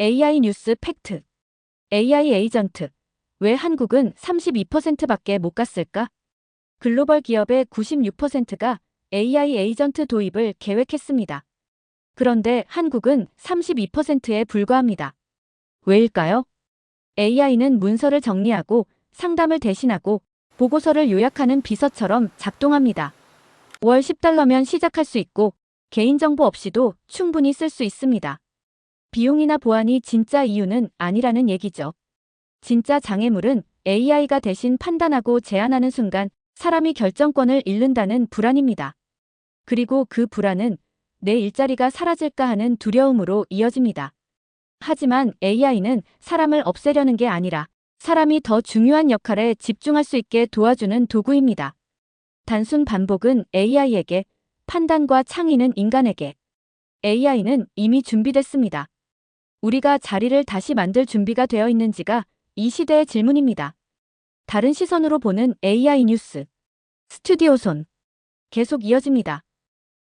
AI 뉴스 팩트. AI 에이전트. 왜 한국은 32%밖에 못 갔을까? 글로벌 기업의 96%가 AI 에이전트 도입을 계획했습니다. 그런데 한국은 32%에 불과합니다. 왜일까요? AI는 문서를 정리하고 상담을 대신하고 보고서를 요약하는 비서처럼 작동합니다. 월 10달러면 시작할 수 있고 개인정보 없이도 충분히 쓸 수 있습니다. 비용이나 보안이 진짜 이유는 아니라는 얘기죠. 진짜 장애물은 AI가 대신 판단하고 제안하는 순간 사람이 결정권을 잃는다는 불안입니다. 그리고 그 불안은 내 일자리가 사라질까 하는 두려움으로 이어집니다. 하지만 AI는 사람을 없애려는 게 아니라 사람이 더 중요한 역할에 집중할 수 있게 도와주는 도구입니다. 단순 반복은 AI에게, 판단과 창의는 인간에게. AI는 이미 준비됐습니다. 우리가 자리를 다시 만들 준비가 되어 있는지가 이 시대의 질문입니다. 다른 시선으로 보는 AI 뉴스. 스튜디오 손. 계속 이어집니다.